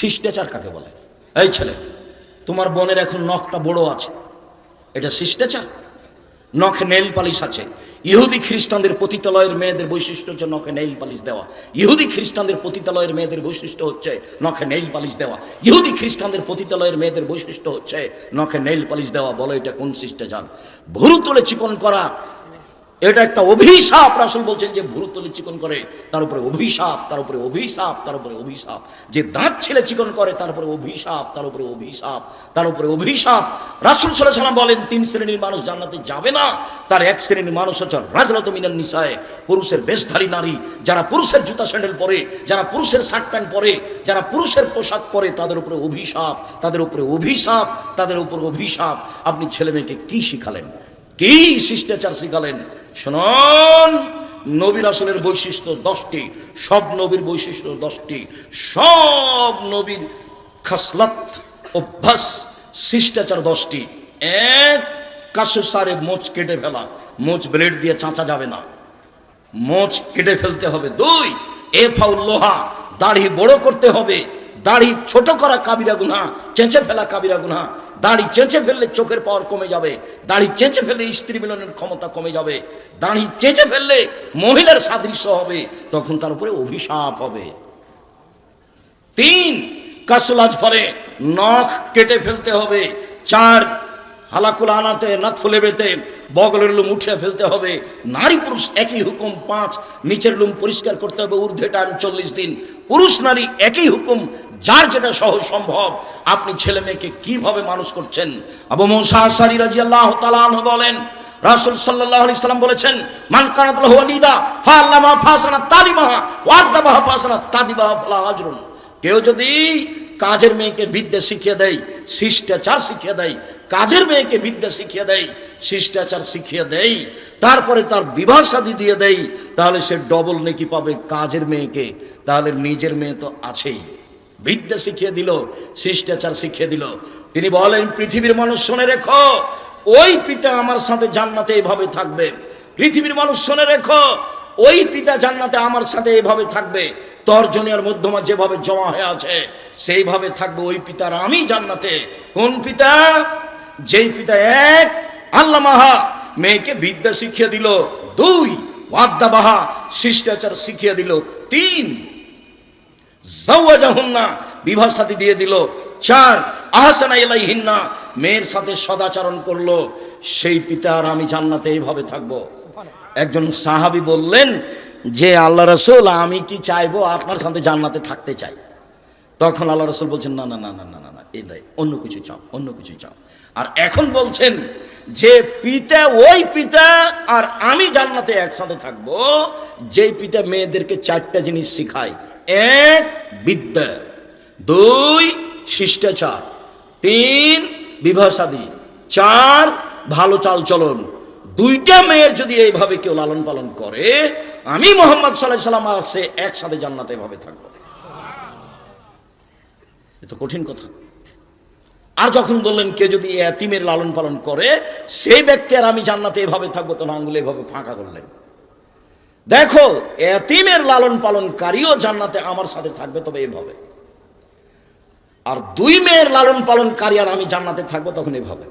শিষ্টাচার কাকে বলে? এই ছেলে, তোমার বোনের এখন নখটা বড় আছে। এটা শিষ্টাচার? নখে নেইল পালিশ আছে। ইহুদি খ্রিস্টানদের পতিতালয়ের মেয়েদের বৈশিষ্ট্য হচ্ছে নখে নেইল পালিশ দেওয়া। ইহুদি খ্রিস্টানদের পতিতালয়ের মেয়েদের বৈশিষ্ট্য হচ্ছে নখে নেইল পালিশ দেওয়া। ইহুদি খ্রিস্টানদের পতিতালয়ের মেয়েদের বৈশিষ্ট্য হচ্ছে নখে নেইল পালিশ দেওয়া। বলো এটা কোন শিষ্টাচার? ভুরু তুলে চিকন করা এটা একটা অভিশাপ, রাসুল বলছেন যে ভুরু তলে চিকন করে, তার উপরে অভিশাপ, তার উপরে অভিশাপ, তার উপরে অভিশাপ। যে দাঁত ছেলে চিকন করে, তার উপরে অভিশাপ, তার উপরে অভিশাপ, তার উপরে অভিশাপ। রাসুল সাল্লাহ সাল্লাম বলেন, তিন শ্রেণির মানুষ জান্নাতে যাবে না, তার এক শ্রেণির মানুষ হচ্ছে রাজরত মিনাল নিশায় পুরুষের বেশধারী নারী। যারা পুরুষের জুতা স্যান্ডেল পরে, যারা পুরুষের শার্ট প্যান্ট পরে, যারা পুরুষের পোশাক পরে, তাদের উপরে অভিশাপ, তাদের উপরে অভিশাপ, তাদের উপর অভিশাপ। আপনি ছেলে মেয়েকে কি শিখালেন? কি শিষ্টাচার শিখালেন? শুনুন নবীর আসলের বৈশিষ্ট্য দশটি, সব নবীর বৈশিষ্ট্য দশটি। সব নবীর খাসলাত, অভ্যাস, শিষ্টাচার দশটি। এক কাশু সারে মোচ কেটে ফেলা। মোচ ব্লেড দিয়ে চাঁচা যাবে না। মোচ কেটে ফেলতে হবে। দুই এ ফাউল লোহা, দাড়ি বড় করতে হবে। দাড়ি ছোট করা কাবিরা গুনা চেঁচে ফেলা কাবিরা গুনা দাড়ি চেঁচে ফেললে চোখের পাওয়ার কমে যাবে। দাড়ি চেঁচে ফেললে স্ত্রী মিলনের ক্ষমতা কমে যাবে। দাড়ি চেঁচে ফেললে মহিলার সাদৃশ্য হবে, তখন তার উপরে অভিশাপ হবে। তিন কাসুলাজ পরে নখ কেটে ফেলতে হবে। চার, হালাকুল আনাতে না ফুলে বেতে বগলের লুম উঠিয়ে ফেলতে হবে। নারী পুরুষ একই হুকুম, পাঁচ, নিচের লুম পরিষ্কার করতে হবে, ঊর্ধ্বে টান চল্লিশ দিন। পুরুষ নারী একই হুকুম যার যেটা সহজ সম্ভব, আপনি ছেলে মেয়েকে কীভাবে মানুষ করছেন? আবু মৌসা সারি রাজি আল্লাহ বলেন, রাসুল সাল্লাহ আলি সাল্লাম বলেছেন, মান কানাত লাহু ওয়ালিদা, ফাআল্লামা ফাসানা তালিমাহা ওয়াদাবাহা ফাসানা তাদিবাহা কেউ যদি কাজের মেয়েকে বিদ্যা শিখিয়ে দেয়, শিষ্টাচার শিখিয়ে দেয়, কাজের মেয়েকে বিদ্যা শিখিয়ে দেয়, শিষ্টাচার শিখিয়ে দেয়, তারপরে তার বিবাহ শাদী দিয়ে দেয়, তাহলে সে ডবল নেকি পাবে কাজের মেয়েকে, তাহলে নিজের মেয়ে তো আছেই। বিদ্যা শিখিয়ে দিল, শিষ্টাচার শিখিয়ে দিল। তিনি বলেন, পৃথিবীর মানুষ শুনে রেখো, ওই পিতা আমার সাথে জান্নাতে এইভাবে থাকবে। পৃথিবীর মানুষ শুনে রেখো, ওই পিতা জান্নাতে আমার সাথে এইভাবে থাকবে। তর্জনীয় মধ্যমা যেভাবে জমা হয়ে আছে, সেইভাবে থাকবে ওই পিতার আমি জান্নাতে। কোন পিতা? যেই পিতা এক আল্লাহ মাহা মেয়েকে বিদ্যা শিখিয়ে দিল। দুই, ওয়াদ্দাবাহা, শিষ্টাচার শিখিয়ে দিল। তিন জাওয়াজাহুন্না, বিবাহ সাথী দিয়ে দিল। চার, আহসানা ইলাইহিন্না, মেয়ের সাথে সদাচরণ করল। সেই পিতা আর আমি জান্নাতে এইভাবে থাকব। একজন সাহাবী বললেন, যে আল্লাহ রসুল, আমি কি চাইব আপনার সাথে জান্নাতে থাকতে চাই? তখন আল্লাহ রসুল বলছেন, না না না না না না না এটাই অন্য কিছু চাও, অন্য কিছু চাও। আর এখন বলছেন, যে পিতা, ওই পিতা আর আমি জান্নাতে একসাথে থাকব, যেই পিতা মেয়েদেরকে চারটা জিনিস শিখায় এক, বিদ্যা। দুই, শিষ্টাচার। তিন বিভাসাদী চার, ভালো চালচলন। দুইটা মেয়ের যদি এইভাবে কেউ লালন পালন করে, আমি মোহাম্মদ সাল্লাহ সাল্লাম আর সে একসাথে জান্নাতে এভাবে থাকব। এ তো কঠিন কথা। আর যখন বললেন, কে যদি এতিমের লালন পালন করে, সেই ব্যক্তি আর আমি জান্নাতে এভাবে থাকব, তখন আঙ্গুলে এভাবে ফাঁকা করলেন। দেখো, এতিমের লালন পালনকারীও জান্নাতে আমার সাথে থাকবে, তবে এভাবে। আর দুই মেয়ের লালন পালনকারী আর আমি জান্নাতে থাকব, তখন এভাবে।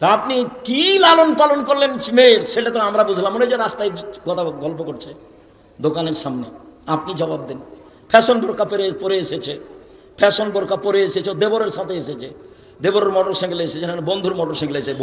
তা আপনি কি লালন পালন করলেন মেয়ের? সেটা তো আমরা বুঝলাম। মনে যে রাস্তায় কথা গল্প করছে দোকানের সামনে। আপনি জবাব দেন। ফ্যাশন বোরকা পরে পরে এসেছে। ফ্যাশন বোরকা পরে এসেছে, দেবরের সাথে এসেছে। দেবরের মোটর সাইকেলে এসেছে বন্ধুর মোটর সাইকেলে এসেছে